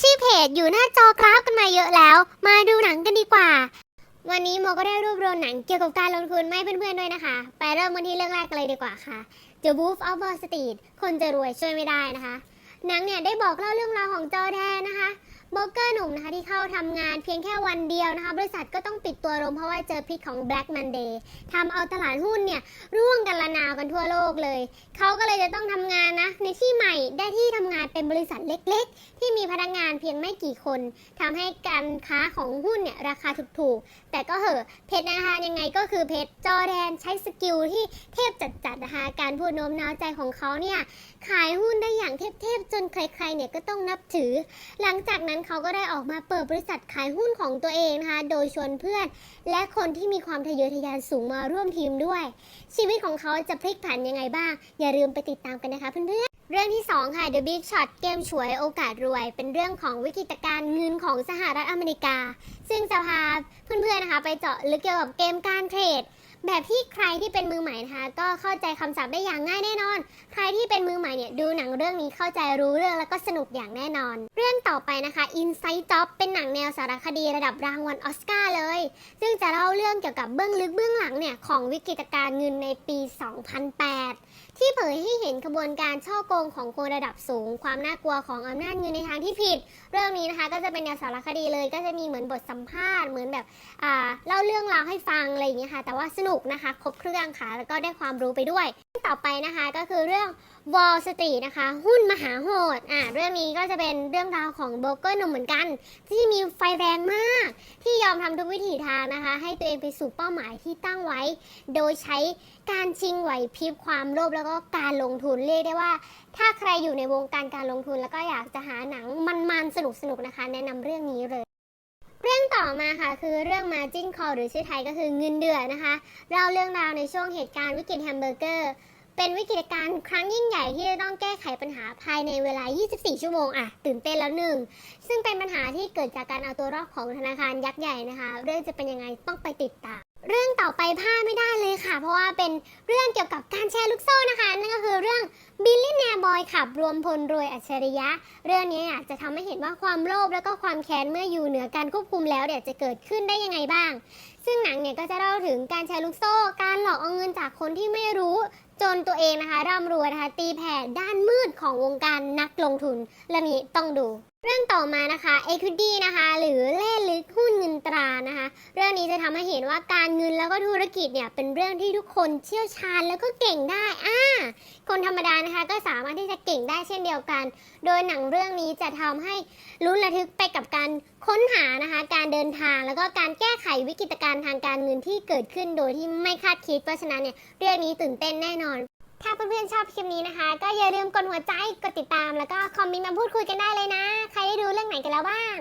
ชื่อเพจอยู่หน้าจอกราฟกันมาเยอะแล้ว มาดูหนังกันดีกว่า วันนี้โมก็ได้รวบรวมหนังเกี่ยวกับการลงทุนมาให้เพื่อนๆด้วยนะคะ ไปเริ่มกันที่เรื่องแรกกันเลยดีกว่าค่ะ The Wolf of Wall Street คนจะรวยช่วยไม่ได้นะคะ หนังเนี่ยได้บอกเล่าเรื่องราวของจอแดนนะคะ โบรกเกอร์หนุ่มนะคะที่เข้าทำงานเพียงแค่วันเดียวนะคะ บริษัทก็ต้องปิดตัวลงเพราะว่าเจอพิษของ Black Monday ทำเอาตลาดหุ้นเนี่ย ร่วงกันระนาวกันทั่วโลกเลย เขาก็เลยจะต้องทำงานนะ ในที่ใหม่ได้ที่ทำงานเป็นบริษัทเล็กๆ ที่มีพนักงานเพียงไม่กี่คนทำให้การค้าของหุ้นเนี่ยราคาถูกๆ แต่ก็เหอะเพชรนะคะยังไงก็คือเพชรจอแดนใช้สกิลที่เทพจัดๆนะคะการพูดโน้มน้าวใจของเขาเนี่ยขายหุ้นได้อย่างเท เทพจนใครๆเนี่ยก็ต้องนับถือ หลังจากนั้นเขาก็ได้ออกมาเปิดบริษัทขายหุ้นของตัวเองนะคะโดยชวนเพื่อน และคนที่มีความทะเยอทะยานสูงมาร่วมทีมด้วย ชีวิตของเขาจะพลิกผันยังไงบ้าง อย่าลืมไปติดตามกันนะคะเพื่อนๆเรื่องที่ 2 ค่ะ The Big Shot เกมฉวยโอกาสรวย เป็นเรื่องของวิกฤตการเงินของสหรัฐอเมริกา ซึ่งจะพาเพื่อนๆนะคะ ไปเจาะลึกเกี่ยวกับเกมการเทรด แบบที่ใครที่เป็นมือใหม่นะคะ ก็เข้าใจคำศัพท์ได้อย่างง่ายแน่นอน ใครที่เป็นมือใหม่เนี่ยดูหนังเรื่องนี้เข้าใจรู้เรื่องแล้วก็สนุกอย่างแน่นอน เรื่องต่อไปนะคะ Inside Job เป็นหนังแนวสารคดีระดับรางวัลออสการ์เลย รื่องเกี่ยวกับเบื้องลึกเบื้องหลังเนี่ยของวิกฤตการเงินในปี 2008 ที่เผยให้เห็นขบวนการช่อโกงของคนระดับสูง ความน่ากลัวของอำนาจเงินในทางที่ผิด เรื่องนี้นะคะก็จะเป็นแนวสารคดีเลย ก็จะมีเหมือนบทสัมภาษณ์เหมือนแบบอ่าเล่าเรื่องราวให้ฟังอะไรอย่างเงี้ยค่ะแต่ว่าสนุกนะคะครบเครื่องค่ะแล้วก็ได้ความรู้ไปด้วย ต่อไปนะคะก็คือเรื่อง Wall Street นะคะ หุ้นมหาโหดอ่าเรื่องนี้ก็จะเป็นเรื่องราวของโบรกเกอร์หนุ่มเหมือนกัน ที่มีไฟแรงมาก ที่ยอมทำทุกวิถีทางนะคะ ให้ตัวเองไปสู่เป้าหมายที่ตั้งไว้ โดยใช้การชิงไหวพริบความโลภแล้วก็การลงทุนเรียกได้ว่า ถ้าใครอยู่ในวงการการลงทุนแล้วก็อยากจะหาหนังมันๆ สนุกๆนะคะ แนะนำเรื่องนี้เลยเรื่องต่อมาค่ะคือเรื่อง Margin Call หรือชื่อไทยก็คือเงินเดือนนะคะเล่าเรื่องราวในช่วงเหตุการณ์วิกฤตแฮมเบอร์เกอร์ เป็นวิกฤตการณ์ครั้งยิ่งใหญ่ที่จะต้องแก้ไขปัญหาภายในเวลา 24 ชั่วโมงอะตื่นเต้นแล้วหนึ่ง ซึ่งเป็นปัญหาที่เกิดจากการเอาตัวรอดของธนาคารยักษ์ใหญ่นะคะ เรื่องจะเป็นยังไงต้องไปติดตาม เรื่องต่อไปพลาดไม่ได้เลยค่ะ เพราะว่าเป็นเรื่องเกี่ยวกับการแชร์ลูกโซ่นะคะ นั่นก็คือเรื่องบิลลี่แนบอยขับรวมพลรวยอัจฉริยะ เรื่องนี้อากจะทำให้เห็นว่าความโลภแล้วก็ความแค้นเมื่ออยู่เหนือการควบคุมแล้วเนี่ยวจะเกิดขึ้นได้ยังไงบ้าง ซึ่งหนังเนี่ยก็จะเล่าถึงการแชร์ลูกโซ่ การหลอกเอาเงินจากคนที่ไม่รู้ จนตัวเองนะคะร่ำรวยนะคะตีแผ่ด้านมืดของวงการนักลงทุนเรามีต้องดู เรื่องต่อมานะคะ Equity นะคะ หรือเล่ลึกหุ้นเงินตรานะคะ เรื่องนี้จะทำให้เห็นว่าการเงินแล้วก็ธุรกิจเนี่ยเป็นเรื่องที่ทุกคนเชี่ยวชาญแล้วก็เก่งได้อ่าคนธรรมดานะคะก็สามารถที่จะเก่งได้เช่นเดียวกัน โดยหนังเรื่องนี้จะทำให้ลุ้นระทึกไปกับการค้นหานะคะ การเดินทางแล้วก็การแก้ไขวิกฤตการณ์ทางการเงินที่เกิดขึ้นโดยที่ไม่คาดคิดเพราะฉะนั้นเนี่ยเรื่องนี้ตื่นเต้นแน่นอน ถ้าเพื่อนๆชอบคลิปนี้นะคะ ก็อย่าลืมกดหัวใจ กดติดตาม แล้วก็คอมเมนต์มาพูดคุยกันได้เลยนะ ใครได้ดูเรื่องไหนกันแล้วบ้าง